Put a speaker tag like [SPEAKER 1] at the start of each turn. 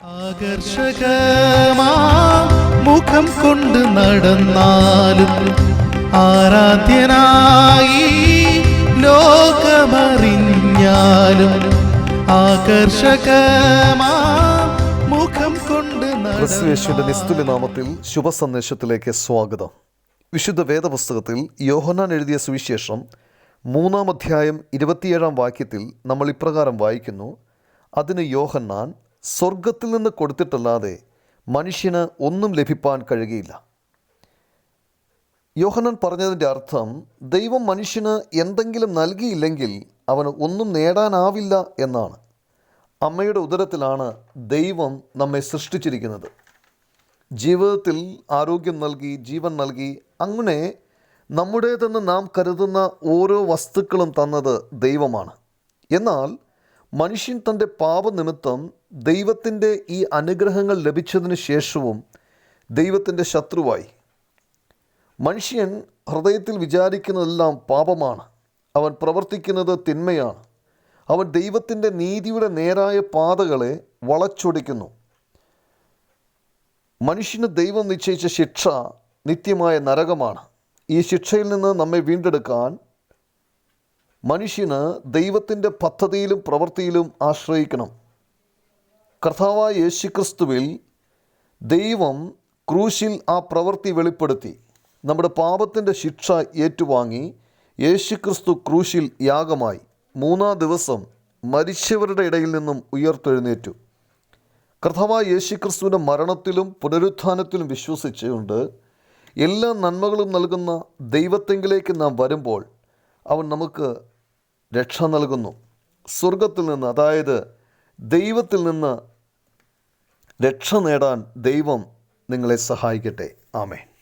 [SPEAKER 1] ആകർഷകമാ മുഖം കൊണ്ട് നടന്നാലും ആരാധ്യനായി ലോകമറിഞ്ഞാലും ആകർഷകമാ മുഖം കൊണ്ട്
[SPEAKER 2] ശുഭ നിസ്തുല്യ നാമത്തിൽ ശുഭസന്ദേശത്തിലേക്ക് സ്വാഗതം. വിശുദ്ധ വേദപുസ്തകത്തിൽ യോഹനാൻ എഴുതിയ സുവിശേഷം മൂന്നാം അധ്യായം ഇരുപത്തിയേഴാം വാക്യത്തിൽ നമ്മൾ ഇപ്രകാരം വായിക്കുന്നു. അതിന് യോഹന്നാൻ സ്വർഗത്തിൽ നിന്ന് കൊടുത്തിട്ടല്ലാതെ മനുഷ്യന് ഒന്നും ലഭിപ്പാൻ കഴിയുകയില്ല. യോഹനൻ പറഞ്ഞതിന്റെ അർത്ഥം ദൈവം മനുഷ്യന് എന്തെങ്കിലും നൽകിയില്ലെങ്കിൽ അവന് ഒന്നും നേടാനാവില്ല എന്നാണ്. അമ്മയുടെ ഉദരത്തിലാണ് ദൈവം നമ്മെ സൃഷ്ടിച്ചിരിക്കുന്നത്. ജീവിതത്തിൽ ആരോഗ്യം നൽകി ജീവൻ നൽകി അങ്ങനെ നമ്മുടേതെന്ന് നാം കരുതുന്ന ഓരോ വസ്തുക്കളും തന്നത് ദൈവമാണ്. എന്നാൽ മനുഷ്യൻ തന്റെ പാപനിമിത്തം ദൈവത്തിന്റെ ഈ അനുഗ്രഹങ്ങൾ ലഭിച്ചതിന് ശേഷവും ദൈവത്തിന്റെ ശത്രുവായി. മനുഷ്യൻ ഹൃദയത്തിൽ വിചാരിക്കുന്നതെല്ലാം പാപമാണ്. അവൻ പ്രവർത്തിക്കുന്നത് തിന്മയാണ്. അവൻ ദൈവത്തിന്റെ നീതിയുടെ നേരായ പാതകളെ വളച്ചൊടിക്കുന്നു. മനുഷ്യന് ദൈവം നിശ്ചയിച്ച ശിക്ഷ നിത്യമായ നരകമാണ്. ഈ ശിക്ഷയിൽ നിന്ന് നമ്മെ വീണ്ടെടുക്കാൻ മനുഷ്യന് ദൈവത്തിന്റെ പദ്ധതിയിലും പ്രവൃത്തിയിലും ആശ്രയിക്കണം. കർത്താവായ യേശുക്രിസ്തുവിൽ ദൈവം ക്രൂശിൽ ആ പ്രവൃത്തി വെളിപ്പെടുത്തി. നമ്മുടെ പാപത്തിന്റെ ശിക്ഷ ഏറ്റുവാങ്ങി യേശുക്രിസ്തു ക്രൂശിൽ യാഗമായി. മൂന്നാം ദിവസം മരിച്ചവരുടെ ഇടയിൽ നിന്നും ഉയർത്തെഴുന്നേറ്റു. കർത്താവായ യേശുക്രിസ്തുവിന്റെ മരണത്തിലും പുനരുത്ഥാനത്തിലും വിശ്വസിച്ചുകൊണ്ട് എല്ലാ നന്മകളും നൽകുന്ന ദൈവത്തെങ്കിലേക്ക് നാം വരുമ്പോൾ അവൻ നമുക്ക് രക്ഷ നൽകുന്നു. സ്വർഗത്തിൽ നിന്ന് അതായത് ദൈവത്തിൽ നിന്ന് രക്ഷ നേടാൻ ദൈവം നിങ്ങളെ സഹായിക്കട്ടെ. ആമേൻ.